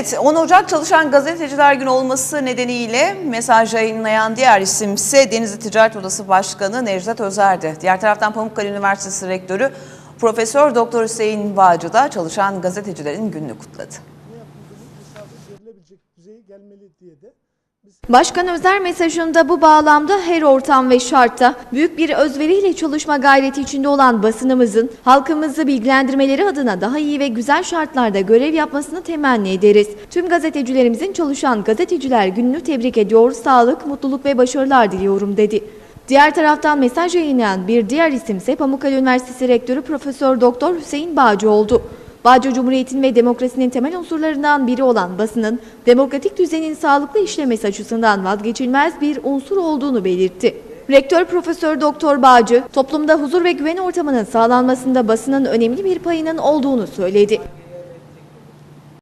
Evet 10 Ocak Çalışan Gazeteciler Günü olması nedeniyle mesaj yayınlayan diğer isimse Denizli Ticaret Odası Başkanı Necdet Özer'di. Diğer taraftan Pamukkale Üniversitesi Rektörü Profesör Doktor Hüseyin Bağcı da çalışan gazetecilerin gününü kutladı. misafir verilebilecek düzeye gelmeli diye de Başkan Özer mesajında bu bağlamda her ortam ve şartta büyük bir özveriyle çalışma gayreti içinde olan basınımızın halkımızı bilgilendirmeleri adına daha iyi ve güzel şartlarda görev yapmasını temenni ederiz. Tüm gazetecilerimizin çalışan gazeteciler gününü tebrik ediyor, sağlık, mutluluk ve başarılar diliyorum dedi. Diğer taraftan mesaj yayınlayan bir diğer isimse Pamukkale Üniversitesi Rektörü Profesör Doktor Hüseyin Bağcı oldu. Bağcı Cumhuriyet'in ve demokrasinin temel unsurlarından biri olan basının, demokratik düzenin sağlıklı işlemesi açısından vazgeçilmez bir unsur olduğunu belirtti. Rektör Profesör Doktor Bağcı, toplumda huzur ve güven ortamının sağlanmasında basının önemli bir payının olduğunu söyledi.